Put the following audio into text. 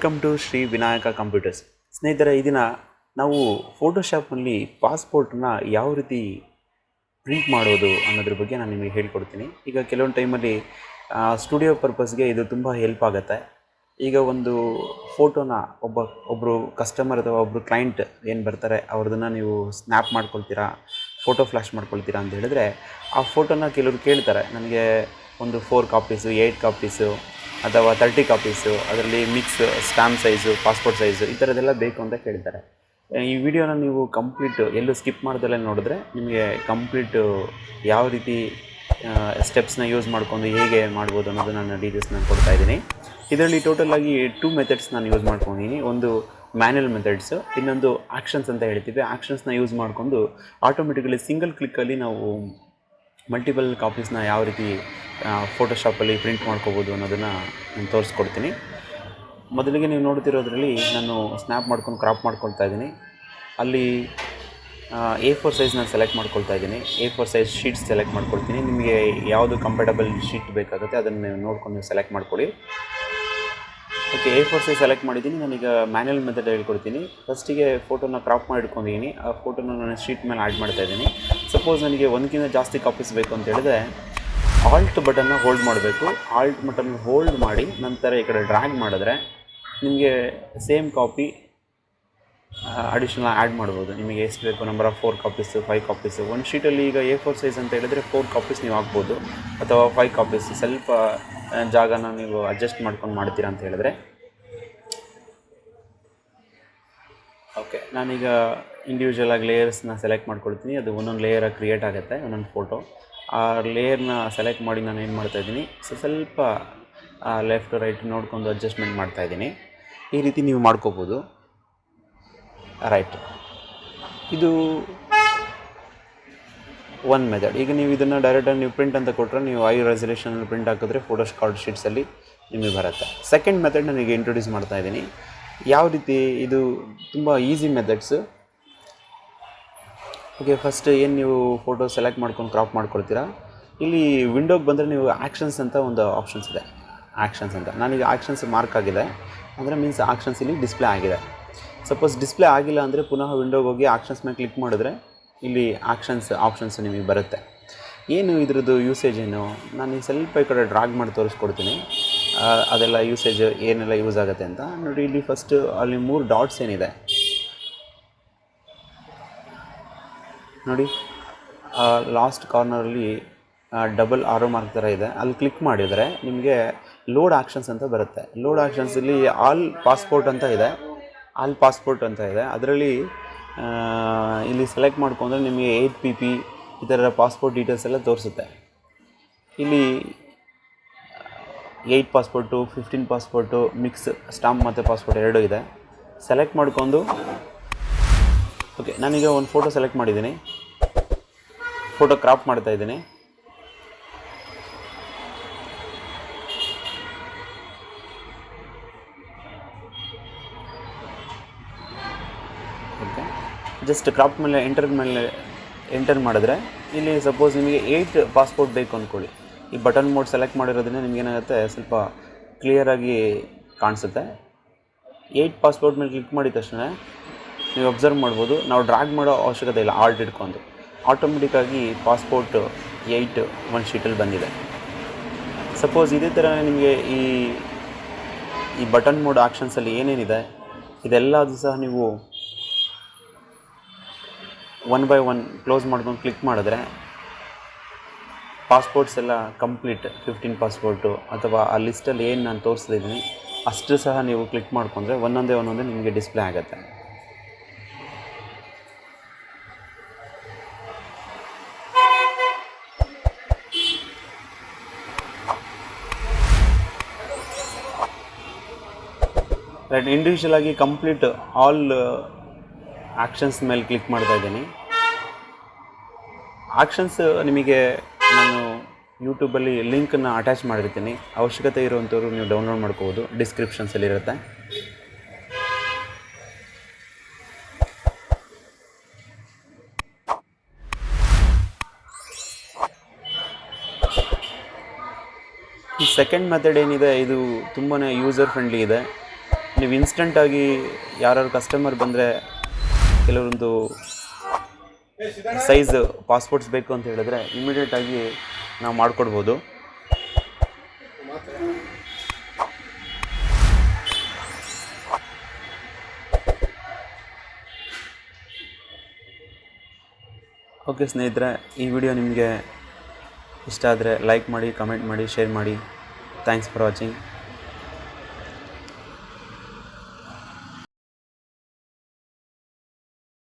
Welcome to Shri Vinayaka computers. ಸ್ನೇಹಿತರೆ, ಈ ದಿನ ನಾವು ಫೋಟೋಶಾಪ್ನಲ್ಲಿ ಪಾಸ್ಪೋರ್ಟ್ನ ಯಾವ ರೀತಿ ಪ್ರಿಂಟ್ ಮಾಡೋದು ಅನ್ನೋದ್ರ ಬಗ್ಗೆ ನಾನು ನಿಮಗೆ ಹೇಳ್ಕೊಡ್ತೀನಿ. ಈಗ ಕೆಲವೊಂದು ಟೈಮಲ್ಲಿ ಸ್ಟುಡಿಯೋ ಪರ್ಪಸ್ಗೆ ಇದು ತುಂಬ ಹೆಲ್ಪ್ ಆಗುತ್ತೆ. ಈಗ ಒಂದು ಫೋಟೋನ ಒಬ್ಬ ಒಬ್ಬರು ಕಸ್ಟಮರ್ ಅಥವಾ ಒಬ್ಬರು ಕ್ಲೈಂಟ್ ಏನು ಬರ್ತಾರೆ, ಅವ್ರದನ್ನು ನೀವು ಸ್ನ್ಯಾಪ್ ಮಾಡ್ಕೊಳ್ತೀರಾ, ಫೋಟೋ ಫ್ಲ್ಯಾಶ್ ಮಾಡ್ಕೊಳ್ತೀರಾ ಅಂತ ಹೇಳಿದ್ರೆ, ಆ ಫೋಟೋನ ಕೆಲವರು ಕೇಳ್ತಾರೆ. ನನಗೆ ಒಂದು ಫೋರ್ ಕಾಪೀಸು ಏಯ್ಟ್ ಕಾಪೀಸು ಅಥವಾ ತರ್ಟಿ ಕಾಪೀಸು ಅದರಲ್ಲಿ mix stamp size passport size ಈ ಥರದ್ದೆಲ್ಲ ಬೇಕು ಅಂತ ಕೇಳ್ತಾರೆ. ಈ ವಿಡಿಯೋನ ನೀವು ಕಂಪ್ಲೀಟ್ ಎಲ್ಲೂ ಸ್ಕಿಪ್ ಮಾಡ್ದಲ್ಲೇ ನೋಡಿದ್ರೆ ನಿಮಗೆ ಕಂಪ್ಲೀಟು ಯಾವ ರೀತಿ ಸ್ಟೆಪ್ಸ್ನ ಯೂಸ್ ಮಾಡ್ಕೊಂಡು ಹೇಗೆ ಮಾಡ್ಬೋದು ಅನ್ನೋದು ನಾನು ಡೀಟೇಲ್ಸ್ ನಾನು ಕೊಡ್ತಾ ಇದ್ದೀನಿ. ಇದರಲ್ಲಿ ಟೋಟಲ್ ಆಗಿ ಟೂ ಮೆಥಡ್ಸ್ ನಾನು ಯೂಸ್ ಮಾಡ್ಕೊಂಡಿದ್ದೀನಿ. ಒಂದು ಮ್ಯಾನ್ಯಲ್ ಮೆಥಡ್ಸು ಇನ್ನೊಂದು ಆಕ್ಷನ್ಸ್ ಅಂತ ಹೇಳ್ತೀವಿ. ಆ್ಯಕ್ಷನ್ಸ್ನ ಯೂಸ್ ಮಾಡಿಕೊಂಡು ಆಟೋಮೆಟಿಕಲಿ ಸಿಂಗಲ್ ಕ್ಲಿಕ್ಕಲ್ಲಿ ನಾವು ಮಲ್ಟಿಪಲ್ ಕಾಪೀಸ್ನ ಯಾವ ರೀತಿ ಫೋಟೋಶಾಪಲ್ಲಿ ಪ್ರಿಂಟ್ ಮಾಡ್ಕೋಬೋದು ಅನ್ನೋದನ್ನು ನಾನು ತೋರಿಸ್ಕೊಡ್ತೀನಿ. ಮೊದಲಿಗೆ ನೀವು ನೋಡ್ತಿರೋದ್ರಲ್ಲಿ ನಾನು ಸ್ನ್ಯಾಪ್ ಮಾಡ್ಕೊಂಡು ಕ್ರಾಪ್ ಮಾಡ್ಕೊಳ್ತಾ ಇದ್ದೀನಿ. ಅಲ್ಲಿ ಎ ಫೋರ್ ಸೈಜ್ ಸೆಲೆಕ್ಟ್ ಮಾಡ್ಕೊಳ್ತಾ ಇದ್ದೀನಿ. A four size sheets select ಮಾಡ್ಕೊಳ್ತೀನಿ. ನಿಮಗೆ ಯಾವುದು ಕಂಫರ್ಟಬಲ್ ಶೀಟ್ ಬೇಕಾಗುತ್ತೆ ಅದನ್ನು ನೀವು ನೋಡ್ಕೊಂಡು ನೀವು ಸೆಲೆಕ್ಟ್ ಮಾಡ್ಕೊಳ್ಳಿ. Okay A four size select ಮಾಡಿದ್ದೀನಿ. ನಾನೀಗ ಮ್ಯಾನ್ಯಲ್ ಮೆಥಡ್ ಹೇಳ್ಕೊಡ್ತೀನಿ. ಫಸ್ಟಿಗೆ ಫೋಟೋನ ಕ್ರಾಪ್ ಮಾಡಿ ಇಟ್ಕೊಂಡಿದ್ದೀನಿ ಆ ಫೋಟೋನ ನಾನು ಶೀಟ್ ಮೇಲೆ ಆ್ಯಡ್ ಮಾಡ್ತಾ ಇದ್ದೀನಿ. ಸಪೋಸ್ ನನಗೆ ಒಂದಕ್ಕಿಂತ ಜಾಸ್ತಿ ಕಾಪೀಸ್ ಬೇಕು ಅಂತ ಹೇಳಿದ್ರೆ ಆಲ್ಟ್ ಬಟನ್ನ ಹೋಲ್ಡ್ ಮಾಡಬೇಕು. ಆಲ್ಟ್ ಬಟನ್ ಹೋಲ್ಡ್ ಮಾಡಿ ನಂತರ ಈ ಕಡೆ ಡ್ರ್ಯಾಗ್ ಮಾಡಿದ್ರೆ ನಿಮಗೆ ಸೇಮ್ ಕಾಪಿ ಅಡಿಷ್ನಲ್ ಆ್ಯಡ್ ಮಾಡ್ಬೋದು. ನಿಮಗೆ ಎಷ್ಟು ಬೇಕು? Number of four copies five copies ಒಂದು ಶೀಟಲ್ಲಿ ಈಗ ಎ ಫೋರ್ ಸೈಜ್ ಅಂತ ಹೇಳಿದರೆ ಫೋರ್ ಕಾಪೀಸ್ ನೀವು ಹಾಕ್ಬೋದು. ಅಥವಾ ಫೈವ್ ಕಾಪೀಸ್ ಸ್ವಲ್ಪ ಜಾಗನ ನೀವು ಅಡ್ಜಸ್ಟ್ ಮಾಡ್ಕೊಂಡು ಮಾಡ್ತೀರಾ ಅಂತ ಹೇಳಿದ್ರೆ ಓಕೆ. ನಾನೀಗ ಇಂಡಿವಿಜುವಲ್ ಆಗಿ ಲೇಯರ್ಸ್ನ ಸೆಲೆಕ್ಟ್ ಮಾಡ್ಕೊಳ್ತೀನಿ. ಅದು ಒಂದೊಂದು ಲೇಯರಾಗಿ ಕ್ರಿಯೇಟ್ ಆಗುತ್ತೆ, ಒಂದೊಂದು ಫೋಟೋ ಆ ಲೇಯರ್ನ ಸೆಲೆಕ್ಟ್ ಮಾಡಿ ನಾನು ಏನು ಮಾಡ್ತಾಯಿದ್ದೀನಿ ಸೊ, ಸ್ವಲ್ಪ ಲೆಫ್ಟ್ ರೈಟ್ ನೋಡ್ಕೊಂಡು ಅಡ್ಜಸ್ಟ್ಮೆಂಟ್ ಮಾಡ್ತಾಯಿದ್ದೀನಿ ಈ ರೀತಿ ನೀವು ಮಾಡ್ಕೋಬೋದು. ರೈಟ್ ಇದು ಒನ್ ಮೆಥಡ್ ಈಗ ನೀವು ಇದನ್ನು ಡೈರೆಕ್ಟಾಗಿ ನೀವು ಪ್ರಿಂಟ್ ಅಂತ ಕೊಟ್ಟರೆ ನೀವು ಐ ರೆಸಲ್ಯೂಷನಲ್ಲಿ ಪ್ರಿಂಟ್ ಹಾಕಿದ್ರೆ ಫೋಟೋ ಕಾರ್ಡ್ ಶೀಟ್ಸಲ್ಲಿ ನಿಮಗೆ ಬರುತ್ತೆ. ಸೆಕೆಂಡ್ ಮೆಥಡ್ ನನಗೆ ಇಂಟ್ರೊಡ್ಯೂಸ್ ಮಾಡ್ತಾ ಇದ್ದೀನಿ. ಯಾವ ರೀತಿ ಇದು ತುಂಬ ಈಸಿ ಮೆಥಡ್ಸು ಓಕೆ ಫಸ್ಟ್ ಏನು ನೀವು ಫೋಟೋ ಸೆಲೆಕ್ಟ್ ಮಾಡ್ಕೊಂಡು ಕ್ರಾಪ್ ಮಾಡ್ಕೊಳ್ತೀರಾ? ಇಲ್ಲಿ ವಿಂಡೋಗೆ ಬಂದರೆ ನೀವು ಆ್ಯಕ್ಷನ್ಸ್ ಅಂತ ಒಂದು ಆಪ್ಷನ್ಸ್ ಇದೆ. ಆ್ಯಕ್ಷನ್ಸ್ ಅಂತ. ನನಗೆ ಆ್ಯಕ್ಷನ್ಸ್ ಮಾರ್ಕ್ ಆಗಿದೆ. ಅಂದರೆ ಮೀನ್ಸ್ ಆ್ಯಕ್ಷನ್ಸ್ ಇಲ್ಲಿ ಡಿಸ್ಪ್ಲೇ ಆಗಿದೆ. ಸಪೋಸ್ ಡಿಸ್ಪ್ಲೇ ಆಗಿಲ್ಲ ಅಂದರೆ ಪುನಃ ವಿಂಡೋಗೆ ಹೋಗಿ ಆಕ್ಷನ್ಸ್ ಮೇಲೆ ಕ್ಲಿಕ್ ಮಾಡಿದ್ರೆ ಇಲ್ಲಿ ಆಕ್ಷನ್ಸ್ ಆಪ್ಷನ್ಸ್ ನಿಮಗೆ ಬರುತ್ತೆ. ಏನು ಇದ್ರದ್ದು ಯೂಸೇಜ್ ಏನು? ನಾನು ಸ್ವಲ್ಪ ಈ ಕಡೆ ಡ್ರಾಗ್ ಮಾಡಿ ತೋರಿಸ್ಕೊಡ್ತೀನಿ. ಅದೆಲ್ಲ ಯೂಸೇಜ್ ಏನೆಲ್ಲ ಯೂಸ್ ಆಗುತ್ತೆ ಅಂತ ನೋಡಿ, ಇಲ್ಲಿ ಫಸ್ಟು ಅಲ್ಲಿ ಮೂರು ಡಾಟ್ಸ್ ಏನಿದೆ. ನೋಡಿ ಲಾಸ್ಟ್ ಕಾರ್ನರಲ್ಲಿ ಡಬಲ್ ಆರೋ ಮಾರ್ಕ್ ಥರ ಇದೆ. ಅಲ್ಲಿ ಕ್ಲಿಕ್ ಮಾಡಿದರೆ ನಿಮಗೆ ಲೋಡ್ ಆಕ್ಷನ್ಸ್ ಅಂತ ಬರುತ್ತೆ. ಲೋಡ್ ಆಕ್ಷನ್ಸಲ್ಲಿ ಆಲ್ ಪಾಸ್ಪೋರ್ಟ್ ಅಂತ ಇದೆ. ಆಲ್ ಪಾಸ್ಪೋರ್ಟ್ ಅಂತ ಇದೆ. ಅದರಲ್ಲಿ ಇಲ್ಲಿ ಸೆಲೆಕ್ಟ್ ಮಾಡ್ಕೊಂಡ್ರೆ ನಿಮಗೆ ಏಯ್ಟ್ ಪಿ ಪಿ ಈ ಥರ ಪಾಸ್ಪೋರ್ಟ್ ಡೀಟೇಲ್ಸ್ ಎಲ್ಲ ತೋರಿಸುತ್ತೆ. ಇಲ್ಲಿ eight passport, fifteen passport, mix stamp ಮತ್ತು ಪಾಸ್ಪೋರ್ಟ್ ಎರಡೂ ಇದೆ. ಸೆಲೆಕ್ಟ್ ಮಾಡ್ಕೊಂಡು ಓಕೆ ನಾನೀಗ ಒಂದು ಫೋಟೋ ಸೆಲೆಕ್ಟ್ ಮಾಡಿದ್ದೀನಿ. ಫೋಟೋ ಕ್ರಾಪ್ ಮಾಡ್ತಾ ಇದ್ದೀನಿ. ಓಕೆ ಜಸ್ಟ್ ಕ್ರಾಪ್ ಮೇಲೆ ಎಂಟರ್ ಮೇಲೆ ಎಂಟರ್ ಮಾಡಿದ್ರೆ, ಇಲ್ಲಿ ಸಪೋಸ್ ನಿಮಗೆ ಏಯ್ಟ್ ಪಾಸ್ಪೋರ್ಟ್ ಬೇಕು ಅಂದ್ಕೊಳ್ಳಿ ಈ ಬಟನ್ ಮೋಡ್ ಸೆಲೆಕ್ಟ್ ಮಾಡಿರೋದ್ರಿಂದ ನಿಮಗೇನಾಗುತ್ತೆ, ಸ್ವಲ್ಪ ಕ್ಲಿಯರಾಗಿ ಕಾಣಿಸುತ್ತೆ. ಏಯ್ಟ್ ಪಾಸ್ಪೋರ್ಟ್ ಮೇಲೆ ಕ್ಲಿಕ್ ಮಾಡಿದ ತಕ್ಷಣ ನೀವು ಅಬ್ಸರ್ವ್ ಮಾಡ್ಬೋದು. ನಾವು ಡ್ರ್ಯಾಗ್ ಮಾಡೋ ಅವಶ್ಯಕತೆ ಇಲ್ಲ ಆಲ್ಟ್ ಇಟ್ಕೊಂಡು. ಆಟೋಮೆಟಿಕ್ಕಾಗಿ ಪಾಸ್ಪೋರ್ಟ್ ಏಯ್ಟ್ ಒಂದು ಶೀಟಲ್ಲಿ ಬಂದಿದೆ. ಸಪೋಸ್ ಇದೇ ಥರ ನಿಮಗೆ ಈ ಈ ಬಟನ್ ಮೋಡ್ ಆಕ್ಷನ್ಸಲ್ಲಿ ಏನೇನಿದೆ ಇದೆಲ್ಲದು ಸಹ ನೀವು ಒನ್ ಬೈ ಒನ್ ಕ್ಲೋಸ್ ಮಾಡ್ಕೊಂಡು ಕ್ಲಿಕ್ ಮಾಡಿದ್ರೆ ಪಾಸ್ಪೋರ್ಟ್ಸ್ ಎಲ್ಲ ಕಂಪ್ಲೀಟ್ ಫಿಫ್ಟೀನ್ ಪಾಸ್ಪೋರ್ಟು ಅಥವಾ ಆ ಲಿಸ್ಟಲ್ಲಿ ಏನು ನಾನು ತೋರಿಸ್ತಿದ್ದೀನಿ ಅಷ್ಟು ಸಹ ನೀವು ಕ್ಲಿಕ್ ಮಾಡಿಕೊಂಡ್ರೆ ಒಂದೊಂದೇ ಒಂದೊಂದೇ ನಿಮಗೆ ಡಿಸ್ಪ್ಲೇ ಆಗುತ್ತೆ. ರೈಟ್ ಇಂಡಿವಿಜುವಲ್ ಆಗಿ ಕಂಪ್ಲೀಟ್ ಆಲ್ ಆ್ಯಕ್ಷನ್ಸ್ ಮೇಲೆ ಕ್ಲಿಕ್ ಮಾಡ್ತಾ ಇದ್ದೀನಿ. ಆ್ಯಕ್ಷನ್ಸ್ ನಿಮಗೆ ನಾನು ಯೂಟ್ಯೂಬಲ್ಲಿ ಲಿಂಕನ್ನು ಅಟ್ಯಾಚ್ ಮಾಡಿರ್ತೀನಿ. ಅವಶ್ಯಕತೆ ಇರುವಂಥವ್ರು ನೀವು ಡೌನ್ಲೋಡ್ ಮಾಡ್ಕೋಬೋದು. ಡಿಸ್ಕ್ರಿಪ್ಷನ್ಸಲ್ಲಿ ಇರುತ್ತೆ. ಈ ಸೆಕೆಂಡ್ ಮೆಥಡ್ ಏನಿದೆ, ಇದು ತುಂಬಾ ಯೂಸರ್ ಫ್ರೆಂಡ್ಲಿ ಇದೆ. ನೀವು ಇನ್ಸ್ಟಂಟಾಗಿ ಯಾರು ಕಸ್ಟಮರ್ ಬಂದರೆ ಕೆಲವೊಂದು ಸೈಜ್ ಪಾಸ್ಪೋರ್ಟ್ಸ್ ಬೇಕು ಅಂತ ಹೇಳಿದ್ರೆ ಇಮಿಡಿಯೇಟಾಗಿ ನಾವು ಮಾಡಿಕೊಡ್ಬೋದು. ಓಕೆ ಸ್ನೇಹಿತರೆ, ಈ ವಿಡಿಯೋ ನಿಮಗೆ ಇಷ್ಟ ಆದರೆ ಲೈಕ್ ಮಾಡಿ ಕಮೆಂಟ್ ಮಾಡಿ ಶೇರ್ ಮಾಡಿ. Thanks for watching